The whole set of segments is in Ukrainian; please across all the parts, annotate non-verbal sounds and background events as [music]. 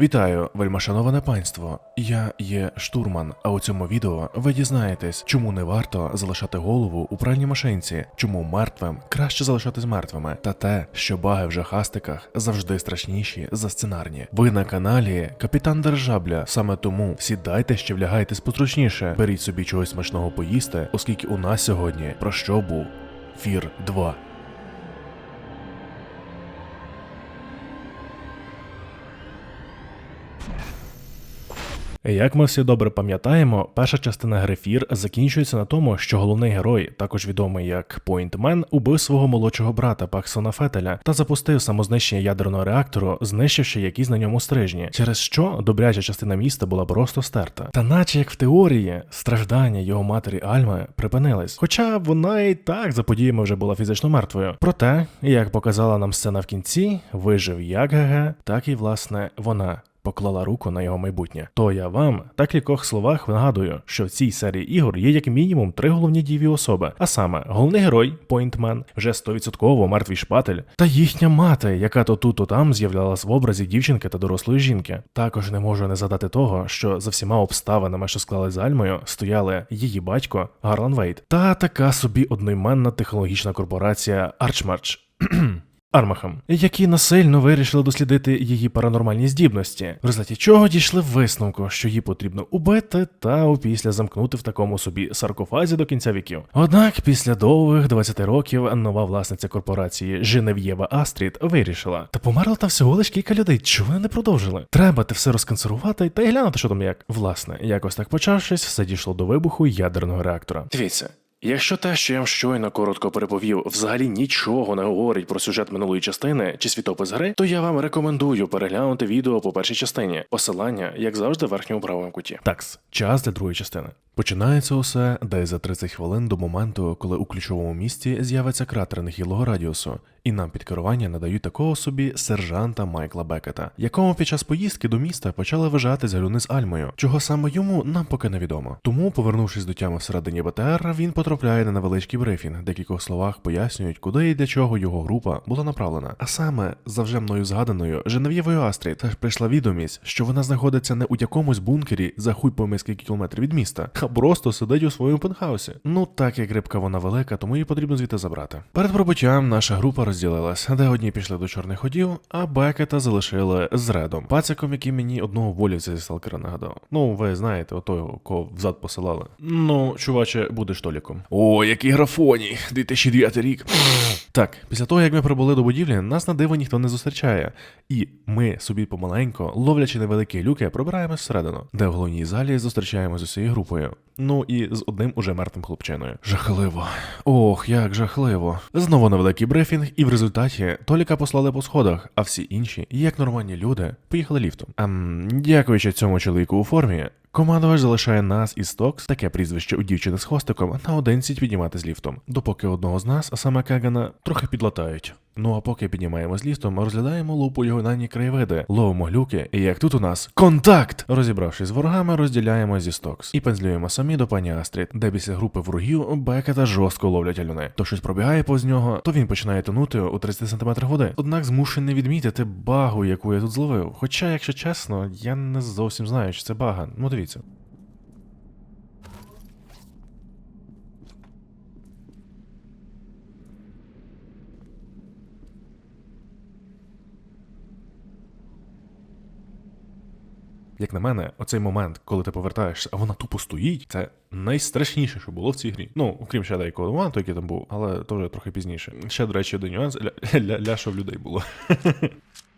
Вітаю, вельмашановане панство. Я є штурман. А у цьому відео ви дізнаєтесь, чому не варто залишати голову у пральній машинці, чому мертвим краще залишатись мертвими, та те, що баги в жахастиках завжди страшніші за сценарні. Ви на каналі Капітан Держабля. Саме тому сідайте ще влягайтесь потручніше, беріть собі чогось смачного поїсти, оскільки у нас сьогодні про що був Фір 2. Як ми всі добре пам'ятаємо, перша частина гри Фір закінчується на тому, що головний герой, також відомий як Пойнтмен, убив свого молодшого брата Паксона Фетеля та запустив самознищення ядерного реактору, знищивши якісь на ньому стрижні, через що добряча частина міста була просто стерта. Та наче як в теорії, страждання його матері Альми припинились, хоча вона і так за подіями вже була фізично мертвою. Проте, як показала нам сцена в кінці, вижив як ГГ, так і власне вона поклала руку на його майбутнє. То я вам та кількох словах нагадую, що в цій серії ігор є як мінімум три головні дієві особи, а саме головний герой Пойнтмен, вже 100% мертвий шпатель, та їхня мати, яка то тут, то там з'являлась в образі дівчинки та дорослої жінки. Також не можу не задати того, що за всіма обставинами, що склали з Альмою, стояли її батько Гарлан Вейт та така собі одноіменна технологічна корпорація Арчмарч. [clears throat] Армахам, які насильно вирішили дослідити її паранормальні здібності, в результаті чого дійшли висновку, що її потрібно убити та опісля замкнути в такому собі саркофазі до кінця віків. Однак після довгих 20 років нова власниця корпорації Женев'єва Астрід вирішила, та померло там всього лиш кілька людей. Чого вони не продовжили? Треба те все розконсервувати та й глянути, що там як. Власне, якось так почавшись, все дійшло до вибуху ядерного реактора. Дивіться. Якщо те, що я вам щойно коротко переповів, взагалі нічого не говорить про сюжет минулої частини чи світопис гри, то я вам рекомендую переглянути відео по першій частині. Посилання, як завжди, в верхньому правому куті. Такс, час для другої частини. Починається усе десь за 30 хвилин до моменту, коли у ключовому місці з'явиться кратер нехилого радіусу, і нам під керування надають такого собі сержанта Майкла Бекета, якому під час поїздки до міста почали вижати з галюни з Альмою, чого саме йому нам поки невідомо. Тому, повернувшись до тями всередині БТР, він потрапляє на невеличкий брифінг, де кількох словах пояснюють, куди і для чого його група була направлена. А саме за вже мною згаданою Женев'євою Астрі теж прийшла відомість, що вона знаходиться не у якомусь бункері за хуй скільки кілометрів від міста, а просто сидить у своєму пентхаусі. Ну так як рибка вона велика, тому її потрібно звідти забрати. Перед пробуттям наша група розділилась, де одні пішли до чорних ходів, а Бекета залишили з редом, пациком, який мені одного волівця зі сталкера нагадав. Ну, ви знаєте, ото кого взад посилали. Ну, чуваче, будеш толіком. О, який графоній! 2009 рік. Так, після того, як ми прибули до будівлі, нас на диво ніхто не зустрічає. І ми собі помаленько, ловлячи невеликі люки, пробираємось всередину, де в головній залі зустрічаємось з усією групою. Ну і з одним уже мертвим хлопчиною. Жахливо. Ох, як жахливо. Знову невеликий брифінг, і в результаті Толіка послали по сходах, а всі інші, як нормальні люди, поїхали ліфтом. Ам, дякуючи цьому чоловіку у формі, Командувач залишає нас із Стокс, таке прізвище у дівчини з хвостиком, наодинці піднімати з ліфтом, допоки одного з нас, а саме Кегана, трохи підлатають. Ну а поки піднімаємо з ліфтом, розглядаємо лупу його нані краєвиди, ловимо глюки, і як тут у нас контакт! Розібравшись з ворогами, розділяємо зі Стокс і пензлюємо самі до пані Астрід, де після групи ворогів Бекета жорстко ловлять алюни. То щось пробігає повз нього, то він починає тонути у 30 см води. Однак змушений відмітити багу, яку я тут зловив. Хоча, якщо чесно, я не зовсім знаю, чи це бага. Ну дивіться. Як на мене, оцей момент, коли ти повертаєшся, а вона тупо стоїть, це найстрашніше, що було в цій грі. Ну, окрім ще деякого моменту, який там був, але теж трохи пізніше. Ще, до речі, один нюанс ля, ля, ля що в людей було. [laughs]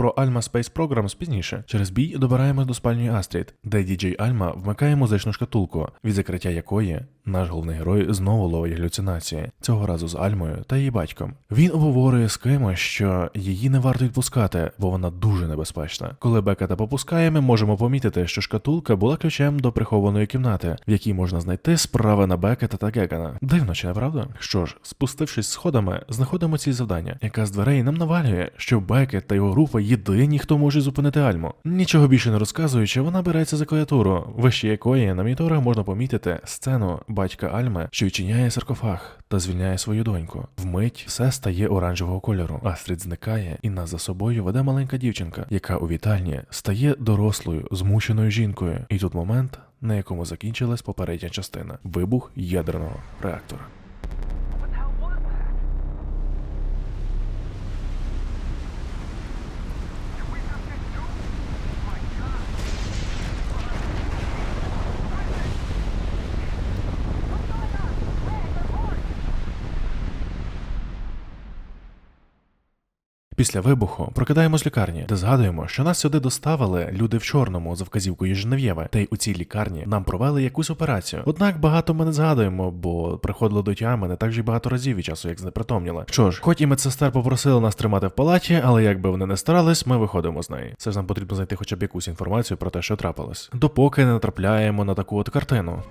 про Alma Space Programs пізніше. Через бій добираємось до спальні Астрід, де DJ Альма вмикає музичну шкатулку, від закриття якої наш головний герой знову ловить галюцинації, цього разу з Альмою та її батьком. Він обговорює з кимось, що її не варто відпускати, бо вона дуже небезпечна. Коли Бекета попускає, ми можемо помітити, що шкатулка була ключем до прихованої кімнати, в якій можна знайти справи на Бекета та Гегана. Дивно, чи не правда? Що ж, спустившись сходами, знаходимо ціль завдання, яка з дверей нам навалює, що Бекет та його група єдині, хто може зупинити Альму. Нічого більше не розказуючи, вона береться за клавіатуру, вище якої на моніторах можна помітити сцену батька Альми, що відчиняє саркофаг та звільняє свою доньку. Вмить все стає оранжевого кольору. Астрід зникає, і нас за собою веде маленька дівчинка, яка у вітальні стає дорослою, змученою жінкою. І тут момент, на якому закінчилась попередня частина вибух ядерного реактора. Після вибуху прокидаємось в лікарні, де згадуємо, що нас сюди доставили люди в чорному за вказівкою Женев'єви, та й у цій лікарні нам провели якусь операцію. Однак багато ми не згадуємо, бо приходило до тями не так же багато разів від часу, як знепритомніли. Що ж, хоч і медсестер попросили нас тримати в палаті, але якби вони не старались, ми виходимо з неї. Це ж нам потрібно знайти хоча б якусь інформацію про те, що трапилось. Допоки не натрапляємо на таку от картину.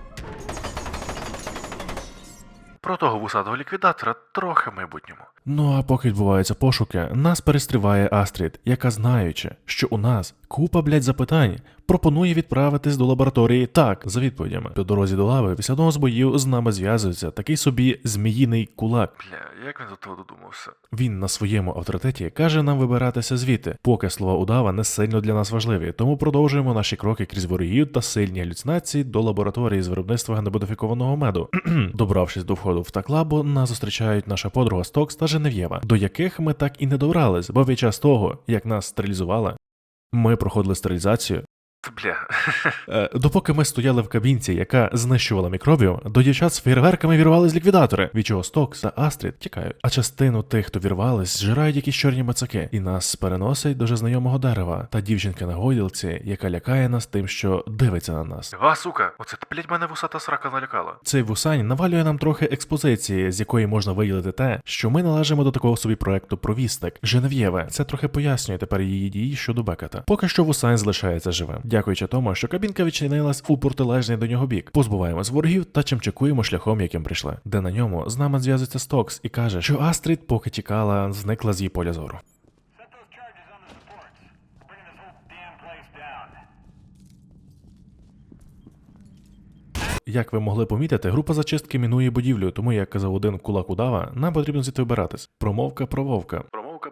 Про того вусатого ліквідатора трохи в майбутньому. Ну а поки відбуваються пошуки, нас перестріває Астрід, яка знаючи, що у нас купа блять запитань, пропонує відправитись до лабораторії так за відповідями. По дорозі до лави після одного з боїв з нами зв'язується такий собі зміїний кулак. Бля, як він до того додумався? Він на своєму авторитеті каже нам вибиратися звідти, поки слова удава не сильно для нас важливі, тому продовжуємо наші кроки крізь ворогів та сильні галюцинації до лабораторії з виробництва геномодифікованого меду. [clears throat] Добравшись до входу в таклабу, нас зустрічають наша подруга Стокс та Женев'єва, до яких ми так і не добрались, бо під час того, як нас стерилізували, ми проходили стерилізацію. Бля. [laughs] Е, Допоки ми стояли в кабінці, яка знищувала мікробів, до дівчат з фейерверками вірвались ліквідатори, від чого Стокс та Астрід тікають. А частину тих, хто вірвались, зжирають якісь чорні мацаки, і нас переносить до вже знайомого дерева та дівчинка на гойділці, яка лякає нас тим, що дивиться на нас. Га, сука, оце блять мене вусата срака налякала. Цей вусань навалює нам трохи експозиції, з якої можна виділити те, що ми належимо до такого собі проекту Провістик. Женев'єве, це трохи пояснює тепер її дії щодо Бекета. Поки що вусань залишається живим, дякуючи тому, що кабінка відчинилась у протилежний до нього бік. Позбуваємось ворогів та чимчикуємо шляхом, яким прийшли, де на ньому з нами зв'язується Стокс і каже, що Астрід, поки тікала, зникла з її поля зору. Як ви могли помітити, група зачистки мінує будівлю, тому як казав один кулак удава, нам потрібно звідти вибиратись. Промовка про вовка.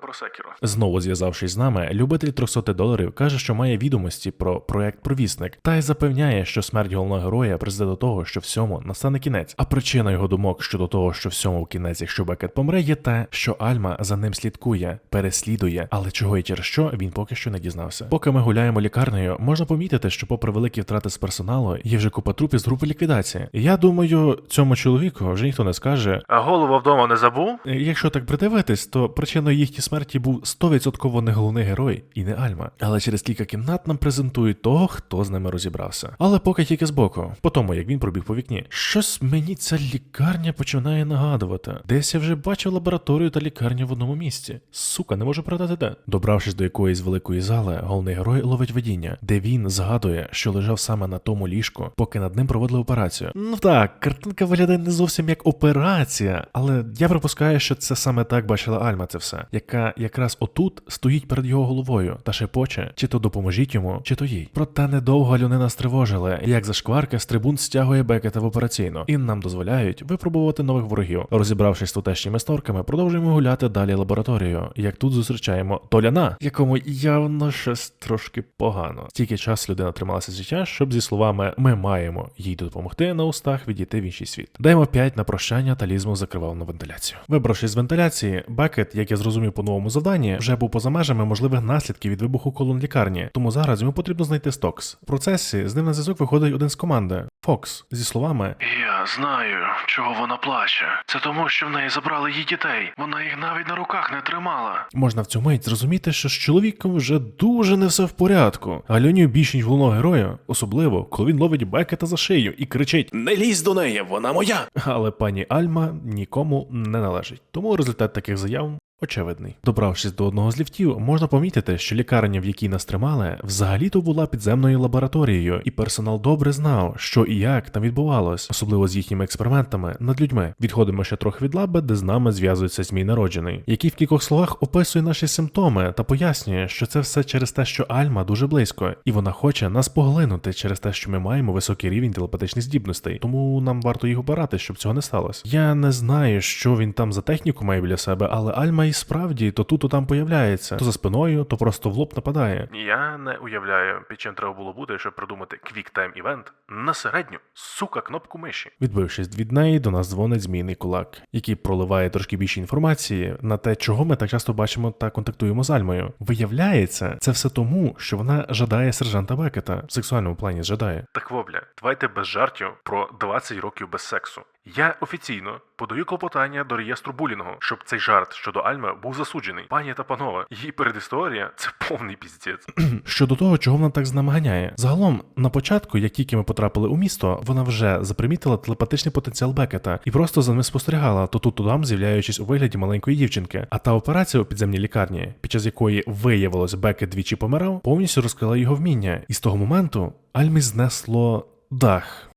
Про секіро. Знову зв'язавшись з нами, любитель 300 доларів каже, що має відомості про проект Провісник, та й запевняє, що смерть головного героя призведе до того, що всьому настане кінець. А причина його думок щодо того, що всьому в кінець, якщо Бекет помре, є те, що Альма за ним слідкує, переслідує, але чого і через що він поки що не дізнався. Поки ми гуляємо лікарнею, можна помітити, що, попри великі втрати з персоналу, є вже купа трупів з групи ліквідації. Я думаю, цьому чоловіку вже ніхто не скаже. А голову вдома не забув? Якщо так придивитись, то причиною їхньої смерті був 100% не головний герой і не Альма. Але через кілька кімнат нам презентують того, хто з ними розібрався. Але поки тільки збоку, по тому як він пробіг по вікні. Щось мені ця лікарня починає нагадувати. Десь я вже бачив лабораторію та лікарню в одному місці. Сука, не можу пригадати де. Добравшись до якоїсь великої зали, головний герой ловить видіння, де він згадує, що лежав саме на тому ліжку, поки над ним проводили операцію. Ну так, картинка виглядає не зовсім як операція, але я припускаю, що це саме так бачила Альма це все, яка якраз отут стоїть перед його головою та шепоче, чи то допоможіть йому, чи то їй. Проте недовго Люни нас тривожили, як за шкварки з трибун стягує Бекета в операційну, і нам дозволяють випробувати нових ворогів. Розібравшись з тутешніми сторками, продовжуємо гуляти далі лабораторію. Як тут зустрічаємо Толяна, якому явно щось трошки погано. Стільки час людина трималася з життя, щоб зі словами ми маємо їй допомогти на устах відійти в інший світ. Даємо 5 на прощання та лізмо закривав на вентиляцію. Вибравшись з вентиляції, Бекет, як я зрозумів по новому завданні, вже був поза межами можливих наслідків від вибуху колон лікарні. Тому зараз йому потрібно знайти Стокс. В процесі з ним на зв'язок виходить один з команди Фокс зі словами Я знаю, чого вона плаче. Це тому, що в неї забрали її дітей. Вона їх навіть на руках не тримала. Можна в цю мить зрозуміти, що з чоловіком вже дуже не все в порядку. А Льонію більше ніж головного героя, особливо коли він ловить Бекета за шию і кричить: Не лізь до неї, вона моя! Але пані Альма нікому не належить. Тому результат таких заяв Очевидний. Добравшись до одного з ліфтів, можна помітити, що лікарня, в якій нас тримали, взагалі-то була підземною лабораторією, і персонал добре знав, що і як там відбувалось, особливо з їхніми експериментами над людьми. Відходимо ще трохи від лаби, де з нами зв'язується змій народжений, який в кількох словах описує наші симптоми та пояснює, що це все через те, що Альма дуже близько, і вона хоче нас поглинути через те, що ми маємо високий рівень телепатичних здібностей, тому нам варто їх обирати, щоб цього не сталося. Я не знаю, що він там за техніку має біля себе, але Альма і справді то тут, то там появляється, то за спиною, то просто в лоб нападає. Я не уявляю, під чим треба було бути, щоб придумати квіктайм івент на середню, сука, кнопку миші. Відбившись від неї, до нас дзвонить змійний кулак, який проливає трошки більше інформації на те, чого ми так часто бачимо та контактуємо з Альмою. Виявляється, це все тому, що вона жадає сержанта Бекета в сексуальному плані жадає. Так вобля, давайте без жартів про 20 років без сексу. Я офіційно подаю клопотання до реєстру булінгу, щоб цей жарт щодо Альми був засуджений. Пані та панове, її передісторія це повний піздець. [clears throat] щодо того, чого вона так з. Загалом, на початку, як тільки ми потрапили у місто, вона вже запримітила телепатичний потенціал Бекета і просто за ним спостерігала, то тут то там з'являючись у вигляді маленької дівчинки. А та операція у підземній лікарні, під час якої виявилось, Бекет двічі помирав, повністю розкрила його вміння, і з того моменту Альмі знесло дах.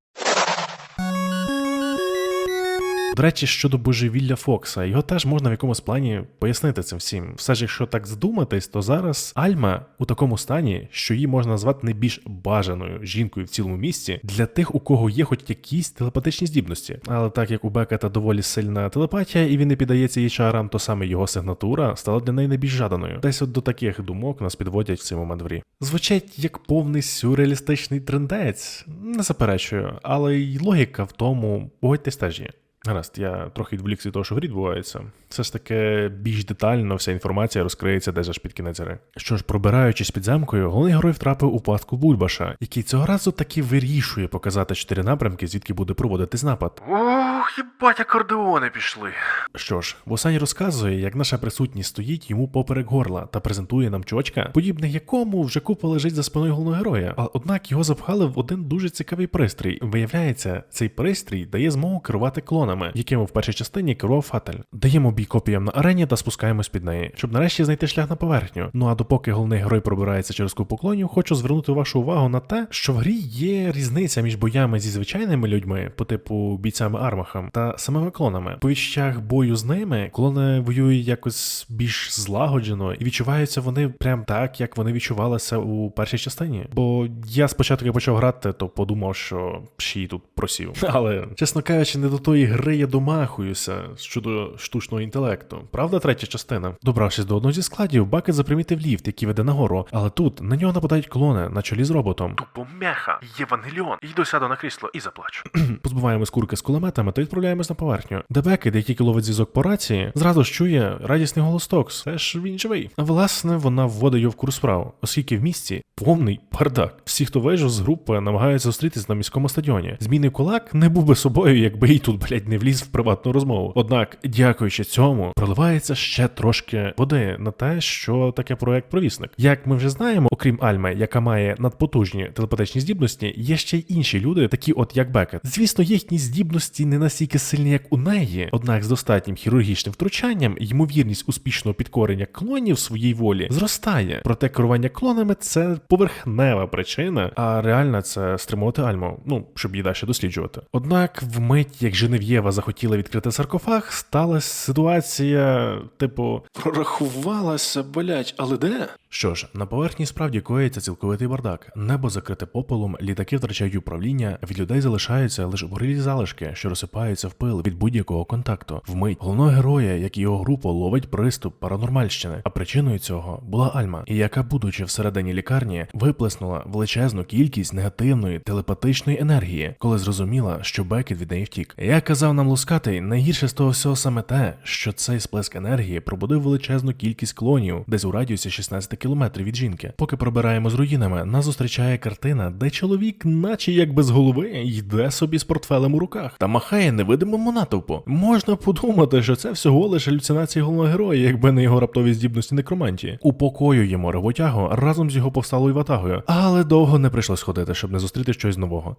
До речі, щодо божевілля Фокса, його теж можна в якомусь плані пояснити цим всім. Все ж, якщо так здуматись, то зараз Альма у такому стані, що її можна назвати найбільш бажаною жінкою в цілому місті для тих, у кого є хоч якісь телепатичні здібності. Але так як у Бекета доволі сильна телепатія, і він не піддається її чарам, то саме його сигнатура стала для неї найбільш жаданою. Десь от до таких думок нас підводять в цей момент в грі. Звучить як повний сюрреалістичний трендець, не заперечую, але й логіка в тому, погодьтесь теж є. Гаразд, я трохи відволікся від того, що в грі відбувається. Все ж таки більш детально вся інформація розкриється десь аж під кінець гри. Що ж, пробираючись підземкою, головний герой втрапив у пастку Бульбаша, який цього разу таки вирішує показати чотири напрямки, звідки буде проводитись напад. Ох, їбать, акордеони пішли. Що ж, Вусань розказує, як наша присутність стоїть йому поперек горла та презентує нам чочка, подібне якому вже купа лежить за спиною головного героя. А однак його запхали в один дуже цікавий пристрій. Виявляється, цей пристрій дає змогу керувати клонами, якими в першій частині керував Фатель. Даємо бій копіям на арені та спускаємось під неї, щоб нарешті знайти шлях на поверхню. Ну а допоки головний герой пробирається через купу клонів, хочу звернути вашу увагу на те, що в грі є різниця між боями зі звичайними людьми, по типу бійцями Армахам, та самими клонами. По відчуттях бою з ними клони воюють якось більш злагоджено, і відчуваються вони прям так, як вони відчувалися у першій частині. Бо я спочатку почав грати, то подумав, що шій тут просів. [laughs] Але чесно кажучи, не до тої гри я домахуюся щодо штучного інтелекту. Правда, третя частина. Добравшись до одного зі складів, Бакет запримітив ліфт, який веде нагору, але тут на нього нападають клони на чолі з роботом. Тупо меха, Євангеліон. Йду сяду на крісло і заплачу. [clears throat] Позбуваємось курки з кулеметами та відправляємось на поверхню. Де Бекет, як тільки ловить зв'язок по рації, зразу ж чує радісний голос Токс. Це ж він живий. А власне, вона вводить його в курс справ, оскільки в місті повний бардак. Всі, хто вийшов з групи, намагаються зустрітись на міському стадіоні. Змійний кулак не був би собою, якби їй тут, блядь, не вліз в приватну розмову. Однак, дякуючи цьому, проливається ще трошки води на те, що таке проект провісник. Як ми вже знаємо, окрім Альми, яка має надпотужні телепатичні здібності, є ще й інші люди, такі от як Бекет. Звісно, їхні здібності не настільки сильні, як у неї, однак з достатнім хірургічним втручанням ймовірність успішного підкорення клонів своїй волі зростає. Проте керування клонами це поверхнева причина, а реальна це стримувати Альму, ну щоб її далі досліджувати. Однак, вмить, як Женев'єва захотіла відкрити саркофаг, сталася ситуація, типу, прорахувалася, блять, але де? Що ж, на поверхні справді коїться цілковитий бардак. Небо закрите попелом, літаки втрачають управління, від людей залишаються лише горілі залишки, що розсипаються в пил від будь-якого контакту. Вмить головного героя, як і його група, ловить приступ паранормальщини. А причиною цього була Альма, яка, будучи всередині лікарні, виплеснула величезну кількість негативної телепатичної енергії, коли зрозуміла, що Бекет від неї втік. Як казав нам Лускатий, найгірше з того всього саме те, що цей сплеск енергії пробудив величезну кількість клонів, десь у радіусі 16 кілометрів від жінки. Поки пробираємо з руїнами, нас зустрічає картина, де чоловік, наче як без голови, йде собі з портфелем у руках та махає невидимому натовпу. Можна подумати, що це всього лише галюцинації головного героя, якби не його раптові здібності некромантії. Упокоюємо роботягу разом з його повсталою ватагою, але довго не прийшлось ходити, щоб не зустріти щось нового.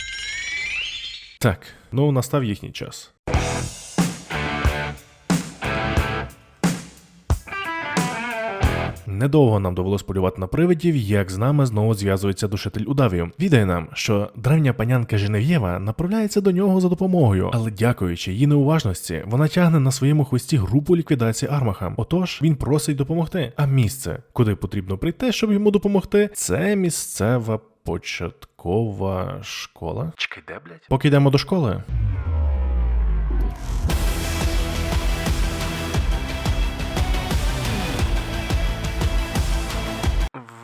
Так, ну настав їхній час. Недовго нам довелось полювати на привидів, як з нами знову зв'язується душитель удавів. Відає нам, що древня панянка Женев'єва направляється до нього за допомогою, але дякуючи її неуважності, вона тягне на своєму хвості групу ліквідації Армаха. Отож він просить допомогти. А місце, куди потрібно прийти, щоб йому допомогти, це місцева початкова школа. Чекай, де, блядь? Поки йдемо до школи.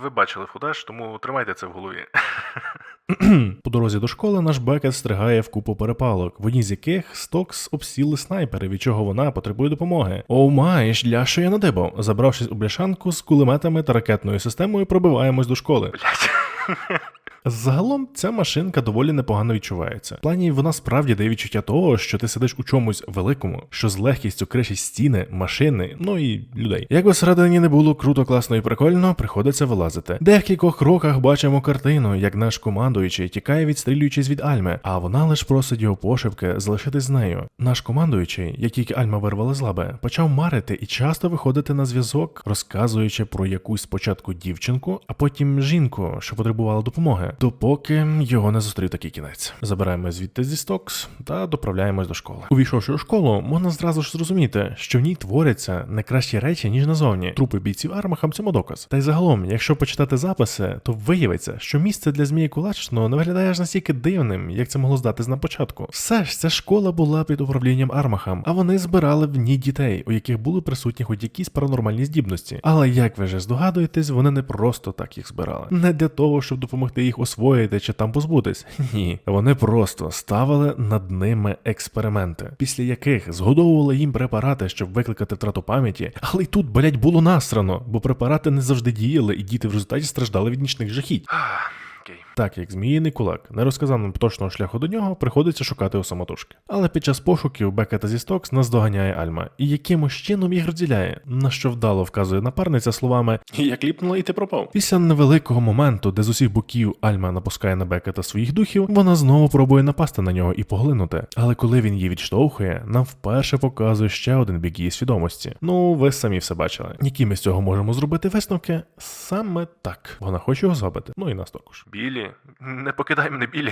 Ви бачили футаж, тому тримайте це в голові. [clears throat] По дорозі до школи наш Бекет стригає в купу перепалок, в одній з яких Стокс обсіли снайпери, від чого вона потребує допомоги. Оу май, що я надибав. Забравшись у бляшанку з кулеметами та ракетною системою, пробиваємось до школи. Блядь. [laughs] Загалом ця машинка доволі непогано відчувається. В плані вона справді дає відчуття того, що ти сидиш у чомусь великому, що з легкістю кришить стіни, машини, ну і людей. Як би всередині не було круто, класно і прикольно, приходиться вилазити. Де в кількох кроках бачимо картину, як наш командуючий тікає, відстрілюючись від Альми, а вона лиш просить його пошепки залишитись з нею. Наш командуючий, як тільки Альма вирвала з лаби, почав марити і часто виходити на зв'язок, розказуючи про якусь спочатку дівчинку, а потім жінку, що потребувала допомоги, допоки його не зустрів такий кінець. Забираємо звідти зі стокс та доправляємось до школи. Увійшовши у школу, можна зразу ж зрозуміти, що в ній творяться не кращі речі, ніж назовні. Трупи бійців Армахам цьому доказ. Та й загалом, якщо почитати записи, то виявиться, що місце для змії кулачного не виглядає аж настільки дивним, як це могло здатись на початку. Все ж ця школа була під управлінням Армахам, а вони збирали в ній дітей, у яких були присутні хоч якісь паранормальні здібності. Але як ви вже здогадуєтесь, вони не просто так їх збирали. Не для того, щоб допомогти їх освоїти чи там позбутись. [laughs] Ні, вони просто ставили над ними експерименти, після яких згодовували їм препарати, щоб викликати втрату пам'яті. Але й тут, блять, було насрано, бо препарати не завжди діяли, і діти в результаті страждали від нічних жахіть. Окей. Так як зміїний кулак не розказав нам точного шляху до нього, приходиться шукати у самотужки. Але під час пошуків Бекета зі Стокс нас доганяє Альма і якимось чином їх розділяє, на що вдало вказує напарниця словами Я кліпнула і ти пропав. Після невеликого моменту, де з усіх боків Альма напускає на Бекета своїх духів, вона знову пробує напасти на нього і поглинути. Але коли він її відштовхує, нам вперше показує ще один бік її свідомості. Ну, ви самі все бачили. Які ми з цього можемо зробити висновки? Саме так. Вона хоче його зробити. Ну і нас також. Білі, не покидай мене, білі.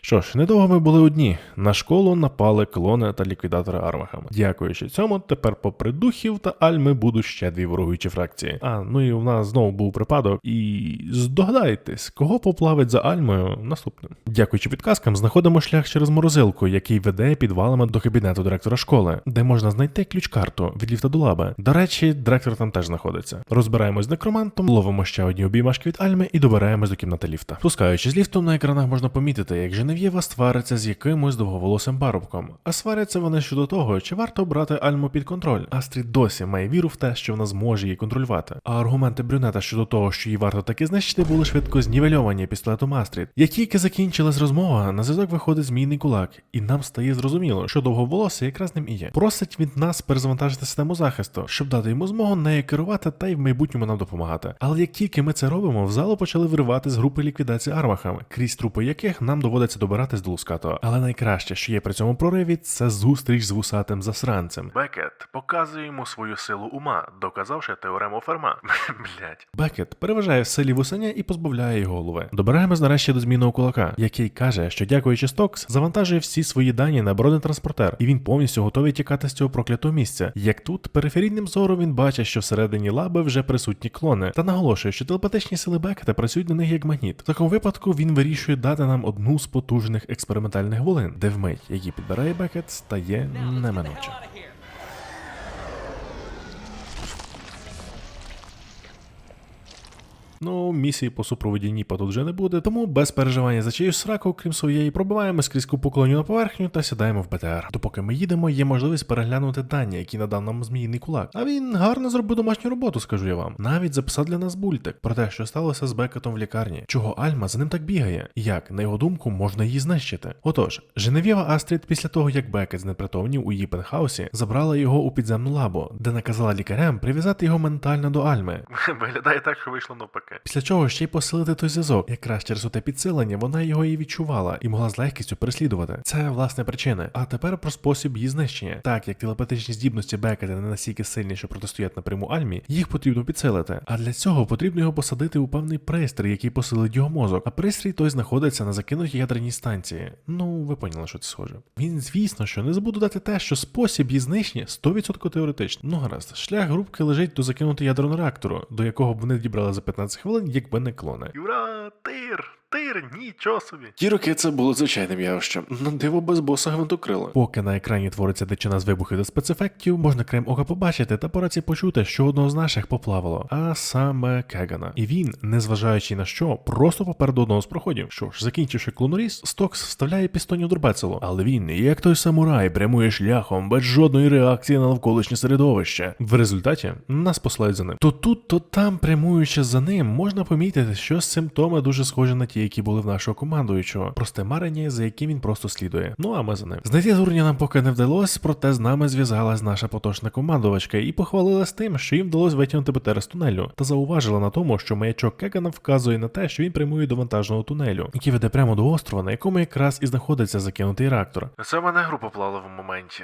Що ж, недовго ми були одні. На школу напали клони та ліквідатори Армахами. Дякуючи цьому, тепер, попри духів та Альми, будуть ще дві ворогуючі фракції. А ну і в нас знову був припадок. І здогадайтесь, кого поплавить за Альмою наступним. Дякуючи підказкам, знаходимо шлях через морозилку, який веде підвалами до кабінету директора школи, де можна знайти ключ-карту від ліфта до лаби. До речі, директор там теж знаходиться. Розбираємось з некромантом, ловимо ще одні обіймашки від Альми і добираємось до кімнати ліфта. Спускаючись з ліфтом, на екранах можна помітити, як Женев'єва свариться з якимось довговолосим парубком. А сваряться вони щодо того, чи варто брати Альму під контроль. Астрід досі має віру в те, що вона зможе її контролювати. А аргументи брюнета щодо того, що її варто таки знищити, були швидко знівельовані пістолетом Астрід. Як тільки закінчилась розмова, на зв'язок виходить змійний кулак, і нам стає зрозуміло, що довговолосий якраз ним і є. Просить від нас перезавантажити систему захисту, щоб дати йому змогу нею керувати та й в майбутньому нам допомагати. Але як тільки ми це робимо, в залу почали виривати з групи ліквідації армахами, крізь трупи яких нам доводиться добиратись до Лускато. Але найкраще, що є при цьому прориві, це зустріч з вусатим засранцем. Бекет показує йому свою силу ума, доказавши теорему Ферма. [laughs] Блять. Бекет переважає в силі вусеня і позбавляє його голови. Добираємось нарешті до змінного кулака, який каже, що дякуючи Стокс, завантажує всі свої дані на бронетранспортер, і він повністю готовий тікати з цього проклятого місця. Як тут периферійним зором він бачить, що всередині лаби вже присутні клони, та наголошує, що телепатичні сили Бекета працюють на них як магніт. В такому випадку він вирішує дати нам одну з потужних експериментальних волин, де вмить, які підбирає Бекет, стає неминуче. Ну, місії по супроводі Ніпа тут вже не буде, тому без переживання за чиюсь сраку, крім своєї, пробиваємо скрізь купу клонів на поверхню та сідаємо в БТР. Допоки ми їдемо, є можливість переглянути дані, які надав нам зміїний кулак. А він гарно зробив домашню роботу, скажу я вам. Навіть записав для нас бультик про те, що сталося з Бекетом в лікарні, чого Альма за ним так бігає, як, на його думку, можна її знищити. Отож, Женевєва Астрід після того, як Бекет знепритомнів у її пентхаусі, забрала його у підземну лабу, де наказала лікарям прив'язати його ментально до Альми. [laughs] Виглядає так, що вийшло навпаки. Після чого ще й посилити той зв'язок. Якраз через оте підсилення вона його і відчувала і могла з легкістю переслідувати. Це власне причини. А тепер про спосіб її знищення. Так як телепатичні здібності Бекета не настільки сильні, що протистоять напряму Альмі, їх потрібно підсилити. А для цього потрібно його посадити у певний пристрій, який посилить його мозок. А пристрій той знаходиться на закинутій ядерній станції. Ну, ви поняли, що це схоже. Він, звісно, що не забув додати те, що спосіб її знищення 100% теоретичний. Ну гаразд, шлях групки лежить до закинутого ядерного реактору, до якого б вони дібрали за 15 хвилин, якби не клони. Юра, тир, тир, нічого собі. Ті роки це було звичайним явищем. На диво без боса гвинтокрила. Поки на екрані твориться дичина з вибухів та спецефектів, можна крім ока побачити та по раці почути, що одного з наших поплавало, а саме Кегана. І він, незважаючи на що, просто попереду одного з проходів. Що ж, закінчивши клоноріз, Стокс вставляє пістонів дурбецелу, але він, як той самурай, прямує шляхом без жодної реакції на навколишнє середовище. В результаті нас посилають за ним. То тут, то там, прямуючи за ним, можна помітити, що симптоми дуже схожі на ті, які були в нашого командуючого. Просте марення, за яким він просто слідує. Ну а ми за ним. Знайти дурня нам поки не вдалося, проте з нами зв'язалась наша поточна командувачка і похвалилась тим, що їм вдалося витягнути БТР з тунелю, та зауважила на тому, що маячок Кегана вказує на те, що він прямує до вантажного тунелю, який веде прямо до острова, на якому якраз і знаходиться закинутий реактор. Це мене група плавала в моменті.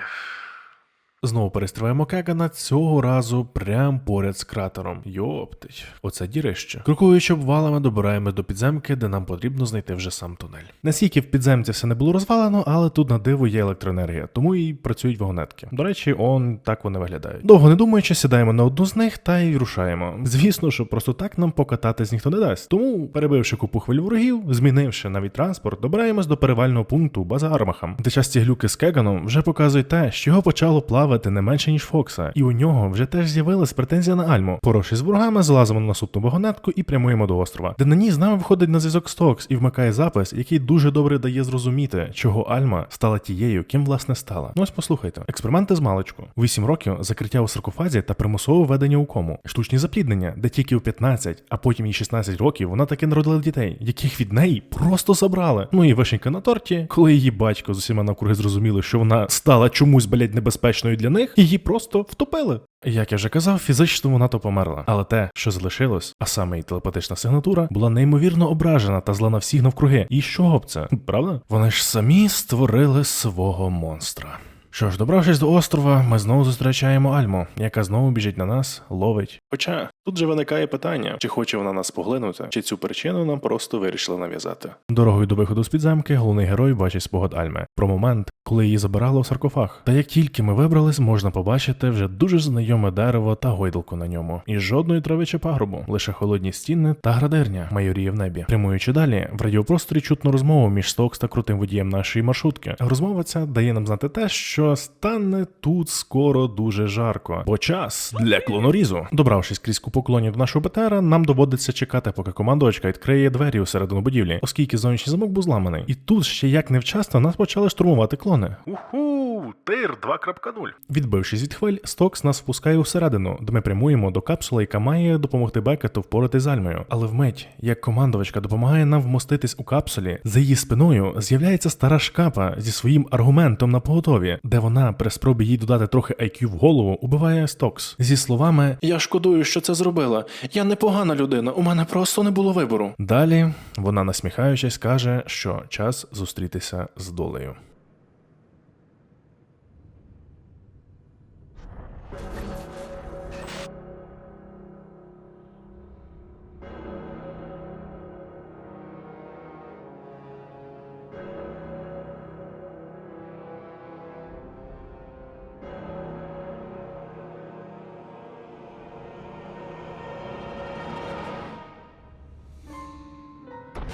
Знову перестріваємо Кегана цього разу прямо поряд з кратером. Йоптить, оце дірище. Крокуючи обвалами, добираємось до підземки, де нам потрібно знайти вже сам тунель. Наскільки в підземці все не було розвалено, але тут на диво є електроенергія, тому і працюють вагонетки. До речі, он так вони виглядають. Довго не думаючи, сідаємо на одну з них та й рушаємо. Звісно, що просто так нам покататись ніхто не дасть. Тому, перебивши купу хвиль ворогів, змінивши навіть транспорт, добираємось до перевального пункту база Армахам, де часті глюки з Кеганом вже показують те, що його почало плавати не менше ніж Фокса, і у нього вже теж з'явилась претензія на Альму. Поровши з ворогами, залазимо на наступну вагонетку і прямуємо до острова, де на ній з нами виходить на зв'язок Стокс і вмикає запис, який дуже добре дає зрозуміти, чого Альма стала тією, ким власне стала. Ну ось послухайте: експерименти з маличку. 8 років закриття у саркофазі та примусове введення у кому, штучні запліднення, де тільки у 15, а потім їй 16 років вона таки народила дітей, яких від неї просто забрали. Ну і вишенька на торті, коли її батько з усіма навкруги зрозуміли, що вона стала чомусь блядь, небезпечною них, її просто втопили. Як я вже казав, фізично вона то померла, але те, що залишилось, а саме її телепатична сигнатура, була неймовірно ображена та зла на всіх навкруги. І що б це? Правда? Вони ж самі створили свого монстра. Що ж, добравшись до острова, ми знову зустрічаємо Альму, яка знову біжить на нас, ловить. Хоча тут же виникає питання, чи хоче вона нас поглинути, чи цю причину нам просто вирішили нав'язати. Дорогою до виходу з підземки головний герой бачить спогад Альми про момент, коли її забирали у саркофаг. Та як тільки ми вибрались, можна побачити вже дуже знайоме дерево та гойдалку на ньому, і жодної трави чи пагорбу, лише холодні стіни та градирня майоріє в небі. Прямуючи далі, в радіопросторі чутно розмову між Стокс та крутим водієм нашої маршрутки. Розмова ця дає нам знати те, що стане тут скоро дуже жарко, бо час для клонорізу. Добравшись крізь купу клонів до нашого БТРа, нам доводиться чекати, поки командувачка відкриє двері усередину будівлі, оскільки зовнішній замок був зламаний. І тут ще як невчасно нас почали штурмувати клони. Уху, тир 2.0. Відбившись від хвиль, Стокс нас впускає усередину, де ми прямуємо до капсули, яка має допомогти Бекету впоратись з Альмою. Але вмить, як командувачка допомагає нам вмоститись у капсулі, за її спиною з'являється стара шкапа зі своїм аргументом на поготові, де вона при спробі їй додати трохи IQ в голову убиває Стокс зі словами Я шкодую, що це зробила. Я непогана людина, у мене просто не було вибору. Далі вона, насміхаючись, каже, що час зустрітися з долею.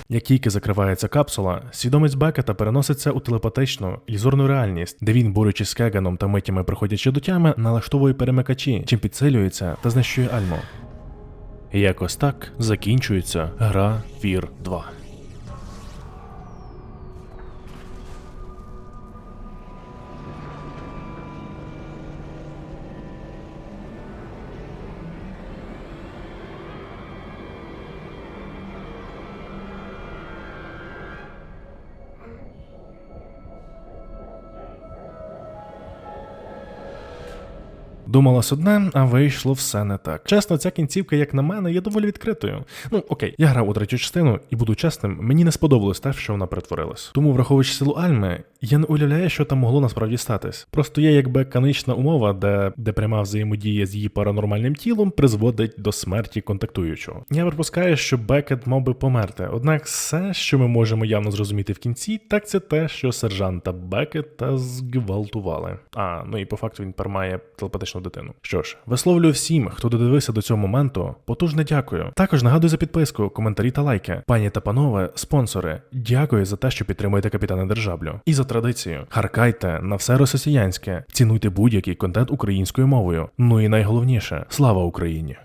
Як тільки закривається капсула, свідомість Бекета переноситься у телепатичну ілюзорну реальність, де він, борючись з Кеганом та митями приходячи до тями, налаштовує перемикачі, чим підсилюється та знищує Альму. Якось так закінчується гра Фір 2. Думалось одне, а вийшло все не так. Чесно, ця кінцівка, як на мене, є доволі відкритою. Ну окей, я грав у третю частину і буду чесним, мені не сподобалось те, що вона перетворилась. Тому, враховуючи силу Альми, я не уявляю, що там могло насправді статись. Просто є якби канична умова, де, де пряма взаємодія з її паранормальним тілом призводить до смерті контактуючого. Я припускаю, що Бекет мав би померти. Однак все, що ми можемо явно зрозуміти в кінці, так це те, що сержанта Бекета зґвалтували. А ну і по факту він пермає телепатичну дитину. Що ж, висловлюю всім, хто додивився до цього моменту, потужне дякую. Також нагадую за підписку, коментарі та лайки. Пані та панове, спонсори, дякую за те, що підтримуєте капітана Держаблю. І за традицію, харкайте на все росіянське, цінуйте будь-який контент українською мовою. Ну і найголовніше, слава Україні!